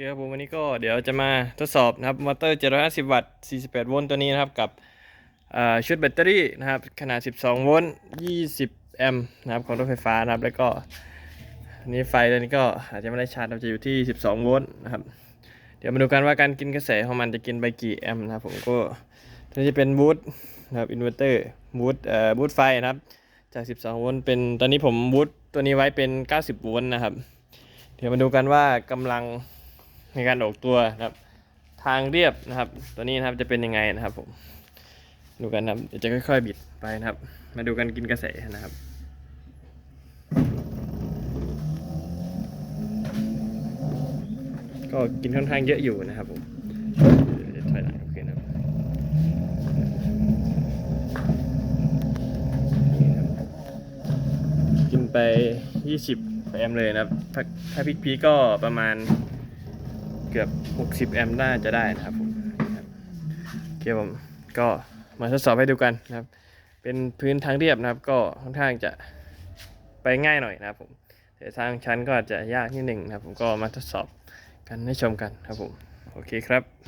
คครับผมวันนี้ก็เดี๋ยวจะมาทดสอบนะครับมอเตอร์ 750 วัตต์ 48 โวลต์ตัวนี้นะครับ กับชุดแบตเตอรี่นะครับ ขนาด 12 โวลต์ 20 แอมป์นะครับของรถไฟฟ้านะครับ แล้วก็นี้ไฟตัวนี้ก็อาจจะไม่ได้ชาร์จเราจะอยู่ที่ 12 โวลต์นะครับ เดี๋ยวมาดูกันว่าการกินกระแสของมันจะกินไปกี่แอมป์นะครับผมก็ตัวนี้จะเป็นบูทนะครับอินเวอร์เตอร์บูทเอ่อบูทไฟนะครับ จาก 12 โวลต์เป็นตอนนี้ผมบูทตัวนี้ไว้เป็น 90 โวลต์นะครับ เดี๋ยวมาดูกันว่ากำลัง ในการออกตัวนะครับ ทางเรียบนะครับ ตัวนี้นะครับจะเป็นยังไงนะครับผมดูกันนะครับเดี๋ยวจะค่อยๆ บิดไปนะครับ มาดูกันกินกระแสนะครับก็กินค่อนข้างเยอะอยู่นะครับผมเดี๋ยวถอยหลังโอเคนะครับนี่นะครับกินไป 20 แอมเลยนะครับ ถ้าถ้าพลิกพีก็ประมาณ กือบ 60 แอมป์น่าจะได้นะครับผมโอเคผมก็มาทดสอบให้ดูกันนะครับ เป็นพื้นทางเรียบนะครับ ก็ค่อนข้างจะไปง่ายหน่อยนะครับผมแต่ทางชั้นก็อาจจะยากนิดหนึ่งนะครับ ผมก็มาทดสอบกันให้ชมกันครับผมโอเคครับ